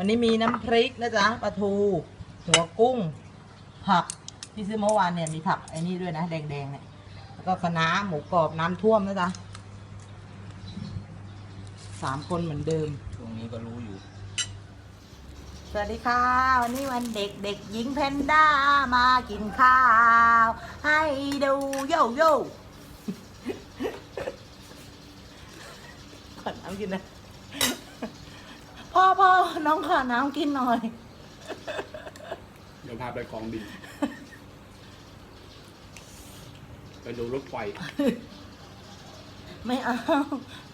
วันนี้มีน้ำพริกนะจ๊ะปลาทู หัวกุ้ง ผักที่ซื้อเมื่อวานเนี่ยมีผักไอ้นี่ด้วยนะ แดงๆเนี่ยแล้วก็คะน้าหมูกรอบน้ำท่วมนะจ๊ะสามคนเหมือนเดิม ช่วงนี้ก็รู้อยู่ สวัสดีค่ะวันนี้วันเด็กเด็กหญิงเพนด้ามากินข้าว ให้ดูโยโย่ ขอน้ำกินนะ พ่อพ่อน้องขอน้ำกินหน่อย เดี๋ยวพาไปกองบิน ไปดูรถไฟไม่เอา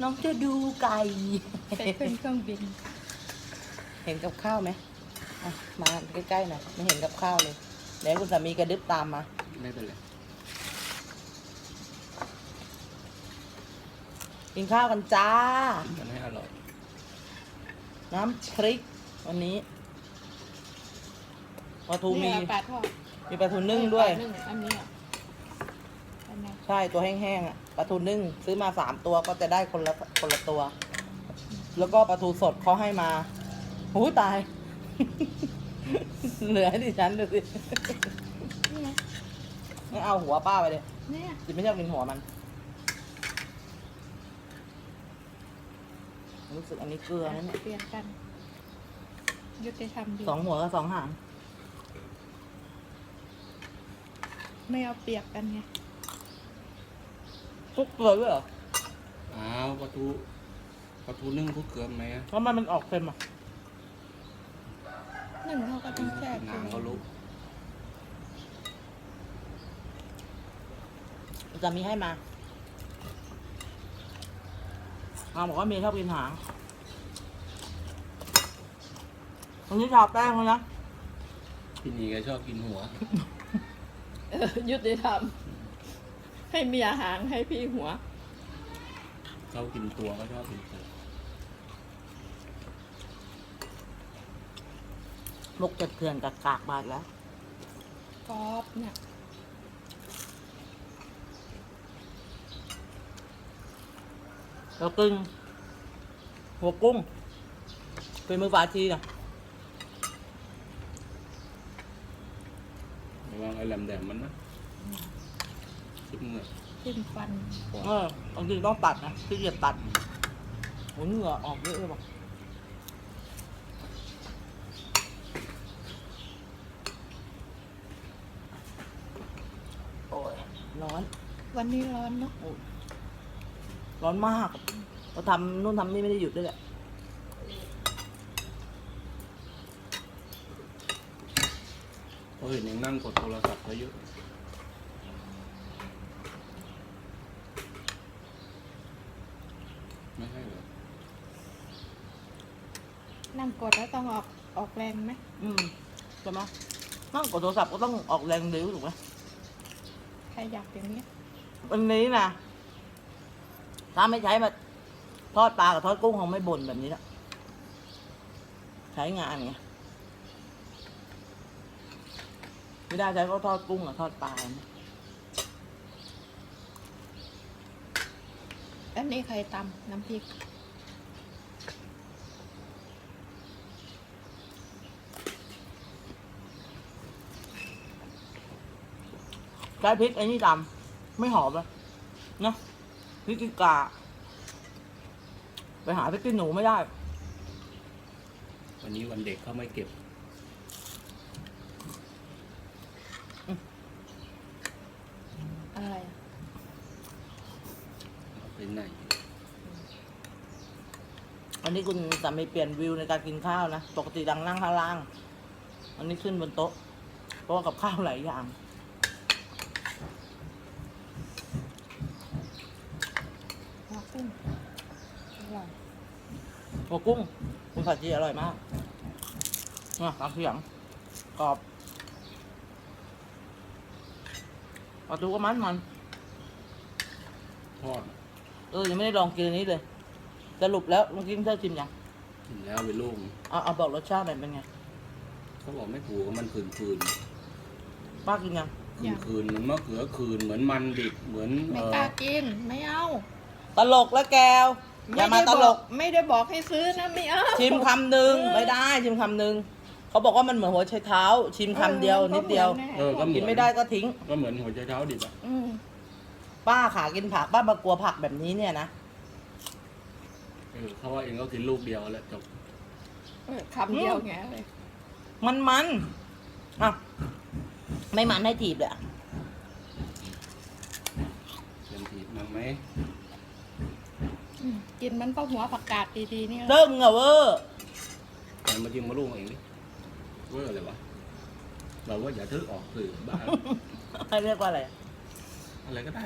น้องจะดูไก่ไปขึ้นเครื่องบิน เห็นกับข้าวไหมอะมาใกล้ๆหน่อยไม่เห็นกับข้าวเลยเดี๋ยวคุณสามีกระดึบตามมา ไม่เป็นไรกินข้าวกันจ้ามันให้อร่อย น้ำพริกวันนี้ปลาทูมีนี่ปลาทอดมีปลาทูนึ่งด้วยนึ่งอันนี้อะอันนี้ใช่ตัวแห้งๆอะปลาทูนึ่งซื้อมาสามตัวก็จะได้คนละคนละตัว แล้วก็ปลาทูสดเขาให้มาหูตาย เหลือให้ดิฉันดูสินี่ไงไม่เอาหัวป้าไปเลยเนี่ย จิไม่ชอบกินหัวมัน รู้สึกอันนี้เกลือนะเนี่ยเปลี่ยนกัน ยุติธรรมดี สองหัวกับสองหาง ไม่เอาเปรียบกันไงทุกเกลือด้วยเหรออ้าวปลาทูปลาทูนึ่งคลุกเกลือไหมอะเพราะมันมันออกเค็มอะหนึ่งเขาก็ต้องแช่นางก็รู้จะมีให้มา อาบอกว่าเมียชอบกินหางวันนี้ชาวแป้งเลยนะ พี่นีแกชอบกินหัว เออยุติธรรม ให้เมียหางให้พี่หัว เขากินตัวก็ชอบกินตัวมกจะเถื่อนกับกากบาดแล้วกรอบเนี่ย แล้วกึ่งหัวกุ้ง เป็นมือฝาชีนะระวังไอ้แหลมแดมมันนะชิบเหงือกขึ้นฟันเออบางทีต้องตัดนะที่เกียจตัดโอ้เหงื่อออกเยอะเลยบอกโอ้ยร้อน วันนี้ร้อนเนาะ ร้อนมากเราทำนู่นทำนี่ไม่ได้หยุดด้วยแหละเขาเห็นยังนั่งกดโทรศัพท์เขาเยอะไม่ใช่เหรอนั่งกดแล้วต้องออกออกแรงไหมอืมใช่ไหมนั่งกดโทรศัพท์ก็ต้องออกแรงเร็วถูกไหมใครอยากอย่างนี้ยวันนี้นะ ถ้าไม่ใช้มาทอดปลากับทอดกุ้งคงไม่บ่นแบบนี้ละใช้งานไงไม่ได้ใช้ก็ทอดกุ้งกับทอดปลาเนี่ยอันนี้ใครตำน้ำพริกใช้พริกไอ้นี่ตำไม่หอมเลยนะ พริกกีกา ไปหาพริกขี้หนูไม่ได้ วันนี้วันเด็กเขาไม่เก็บ อะไรอะเอาไปไหนวันนี้คุณสามีเปลี่ยนวิวในการกินข้าวนะ ปกติดังนั่งข้างล่างวันนี้ขึ้นบนโต๊ะ เพราะว่ากับข้าวหลายอย่าง หัวกุ้งอร่อย หัวกุ้งคุณผัดจีอร่อยมากเนี่ยตามเสียงกรอบปลาทูก็มันมันทอดเออยังไม่ได้ลองกินอันนี้เลยสรุปแล้วเมื่อกี้เธอชิมยังกินแล้วไปลูกเอาเอาบอกรสชาติหน่อยเป็นไงเขาบอกไม่ถูกว่ามันคืนคืนป้ากินยังคืนคืนเหมือนมะเขือคืนเหมือนมันดิบเหมือนไม่เอ่อกล้ากิน ไม่เอา ตลกแล้วแก้ว อย่ามาไได้ตลกบอกไม่ได้บอกให้ซื้อนะไม่เอา ชิมคำหนึ่งเออ ไม่ได้ชิมคำหนึ่งเขาบอกว่ามันเหมือนหัวไชเท้า ชิมคำเดียวออนิดเดียวก็หมือนเออก็เหมืกิอนนไม่ได้ก็ทิ้ง ก็เหมือนหัวใจเท้าดิบอะอืมป้าขากินผักป้ามากลัวผักแบบนี้เนี่ยนะเออเขาว่าเองก็กินลูกเดียวแหละจบเออคำเดียวไงเลยมันมันอะไม่มันให้จีบเลยอะเต็มทีมั้งไหมอืม กินมันก็หัวผักกาดดีๆนี่แหละเริ่มอะเวอร์มันมาจิ้มมาลูกเองดิเว่าอะไรวะเราว่าอย่าทึกออกสื่อบ้าให้เรียกว่าอะไรอะไรก็ได้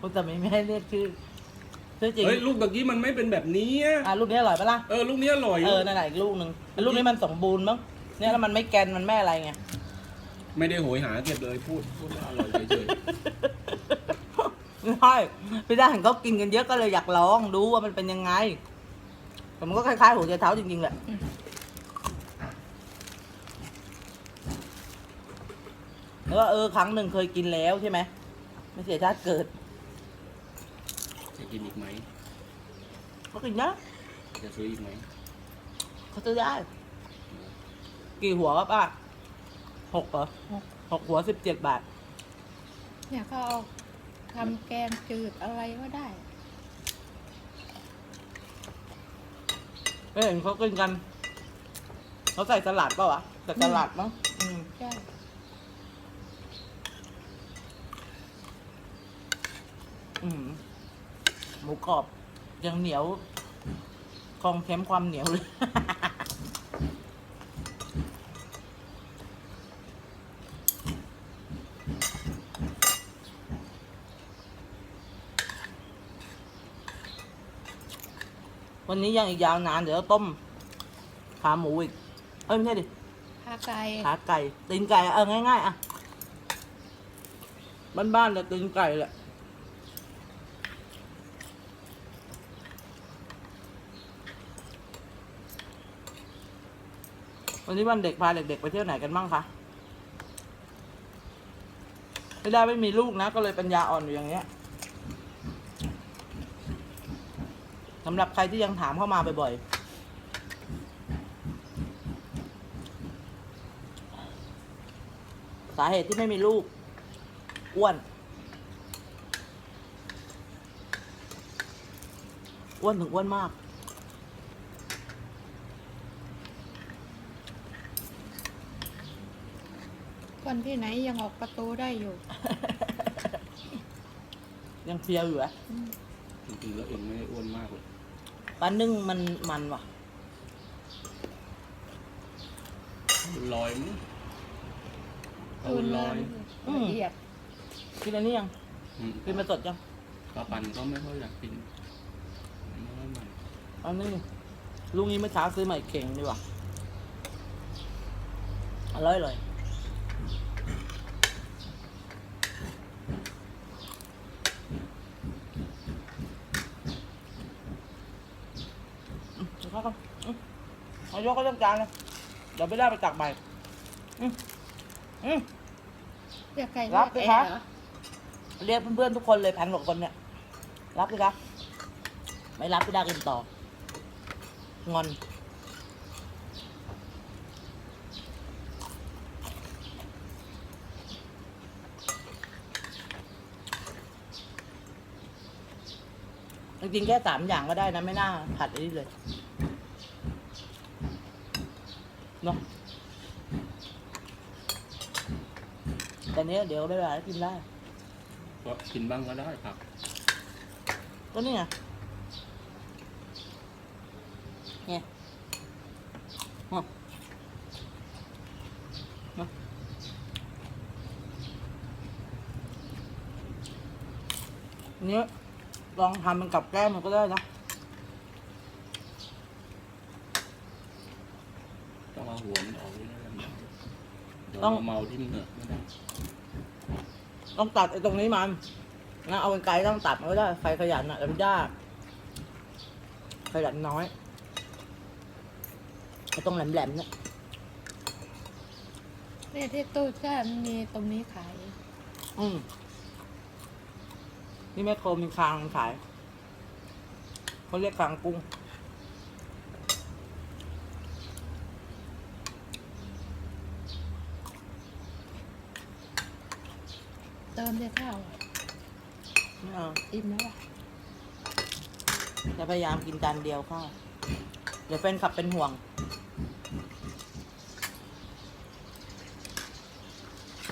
ผมจะไม่ไม่ให้เรียกชื่อชื่อจริงเฮ้ยลูกตะกี้มันไม่เป็นแบบนี้อะอะลูกนี้อร่อยปะล่ะเออลูกนี้อร่อยเออนั่นแหละอีกลูกหนึ่งแต่ลูกนี้มันสมบูรณ์มั้งเนี่ยแล้วมันไม่แกนมันไม่อะไรไงไม่ได้โหยหาเก็บเลยพูดพูดว่าอร่อยเฉยไม่ ใช่พี่ด้าเห็นเขากินกันเยอะก็เลยอยากลองดูว่ามันเป็นยังไงแต่มันก็คล้ายๆหัวใจเท้าจริงๆแหละแล้วก็เออครั้งหนึ่งเคยกินแล้วใช่ไหมไม่เสียชาติเกิดๆจะกินอีกไหมเขากินนะจะซื้ออีกไหมเขาจะได้ กี่หัวครับป้าหกเหรอหกหัวสิบเจ็ดบาท เนี่ยเขาเอา ทำแกงจืดอะไรก็ได้ไม่เห็นเขากินกัน เขาใส่สลัดเปล่าวะแต่สลัดมั้งอืมใช่อืมหมูกรอบยังเหนียวคงเข้มความเหนียวเลย วันนี้ยังอีกยาวนาน เดี๋ยวต้มขาหมูอีก เอ้ยไม่ใช่ดิผ้าไก่ขาไก่ ตีนไก่ เออง่ายๆอะ บ้านๆเลยตีนไก่แหละ วันนี้วันเด็กพาเด็กๆไปเที่ยวไหนกันบ้างคะไม่ได้ไม่มีลูกนะ ก็เลยปัญญาอ่อนอยู่อย่างเงี้ยำหรับใครที่ยังถามเข้ามาบ่อยๆ สาเหตุที่ไม่มีลูก อ้วน อ้วนถึงอ้วนมาก คนที่ไหนยังออกประตูได้อยู่ ยังเพลียวอยู่อะอืมจริงๆแล้วเองไม่ได้อ้วนมากเลย ปลานึ่งมันมันว่ะ ลอยมั้งเอาคืนลละอยอืม ละเอียดกินอันนี้ยังอืมกินมาสดยังปลาปันก็ไม่ค่อยอยากกินไม่ค่อยมันอันนี้ลุงนี้เมื่อเช้าซื้อมาอีกเข่งดีกว่าอร่อยเลยอืมเอาเข้ากันอืมเอายกก็ต้องจานเลยเดี๋ยวไม่ได้ไปตักใหม่อืมอืม เรียกใครรับเรียกสิแอคะร์เหรอเรียกเพื่อนๆทุกคนเลยพันกว่าคนเนี่ย รับสิครับไม่รับไม่ได้กินต่องอน จริงๆแค่สามอย่างก็ได้นะ ไม่น่าผัดอันนี้เลย เนาะแต่เนี้ยเดี๋ยวได้เวลากินได้ก็กินบ้างก็ได้ผักก็นี่ไงเนี่ยมามาเนี้ยลองทำมันกับแก้มมันก็ได้นะ ต้องเอาหัวมันออกด้วยนะเดี๋ยว ต้องเราเมาที่เหงือกไม่ได้ต้องตัดไอ้ตรงนี้มันนะเอาเป็นไกลต้องตัดมันก็ได้ใครขยันอะแต่มันยากขยันน้อยไอ้ตรงแหลมๆเนี่ยเนี่ยที่ตู้แช่มันมีตรงนี้ขาย อืมนี่แม่โครมีคางขายเขาเรียกกลางกุ้ง เติมได้ข้าวอะไม่เอาอิ่มแล้วอะจะพยายามกินจานเดียวข้าวเดี๋ยวแฟนขับเป็นห่วง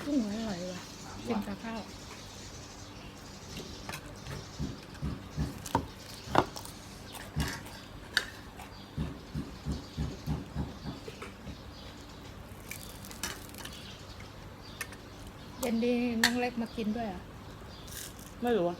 กุ้งอร่อยว่ะกินกับข้าว เย็นดีน้องเล็ก มากินด้วยอะ ไม่รู้อะ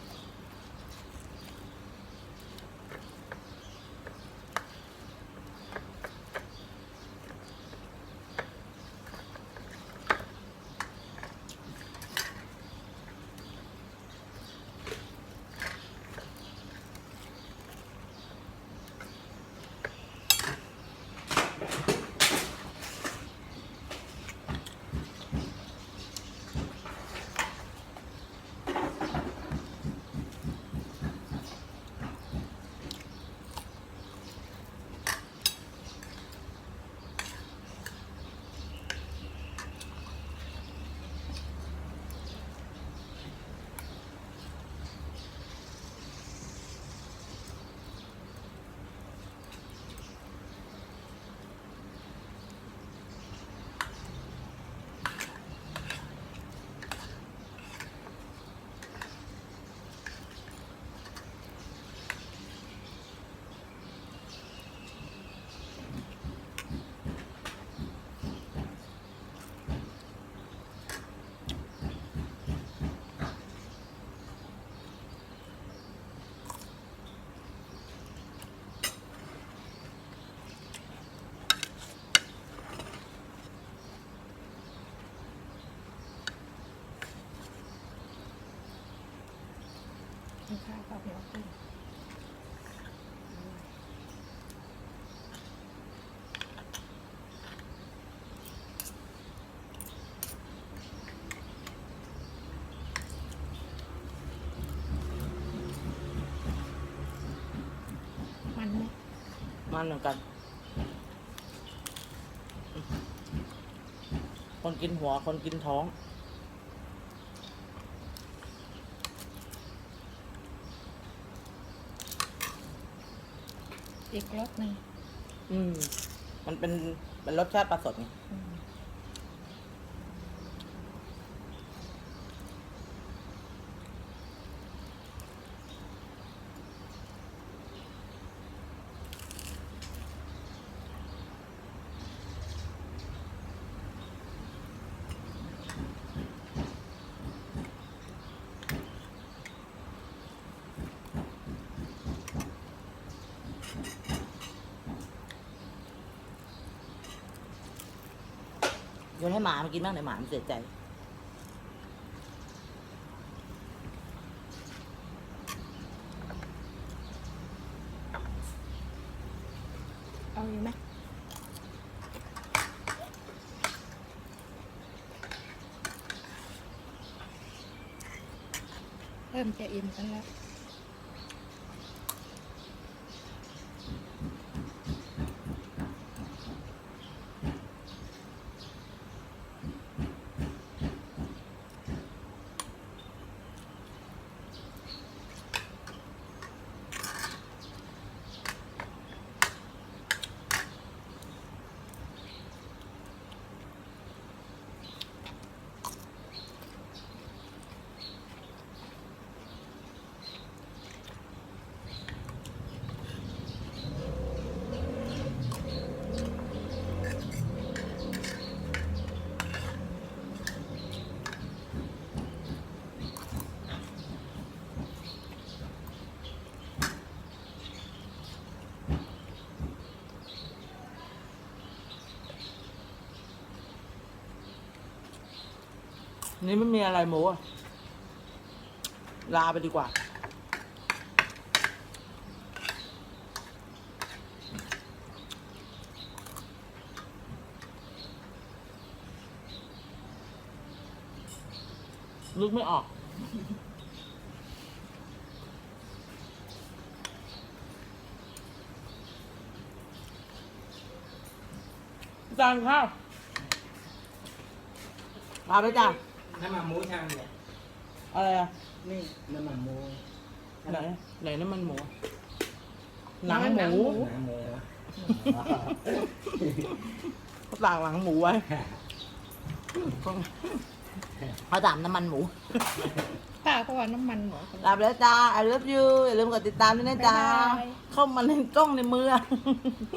กินข้าวกับหัวกุ้งมันไหมมันเหมือนกัน คนกินหัวคนกินท้อง อีกรสหนึ่งอืมมันเป็นเป็นรสชาติปลาสดไง โยนให้หมามันกินบ้างเดี๋ยวหมามันเสียใจ เอาอยู่ไหมเริ่มจะอิ่มกันแล้ว นี่ไม่มีอะไรหมูอลาไปดีกว่า ลึกไม่ออก จานข้าวลาไปจ้า น้ำมันหมูช่างเนี่ยอะไรอะนี่น้ำมันหมูไหนไหนน้ำมันหมูหนังหมูหนังหมูเขาต่างหลังหมูไว้เขาตามน้ำมันหมูป้าก็ว่าน้ำมันหมูลาไปแล้วจ้า I love you อย่าลืมกดติดตามด้วยนะจ้าบ๊ายบายเข้ามาในกล้องในมือ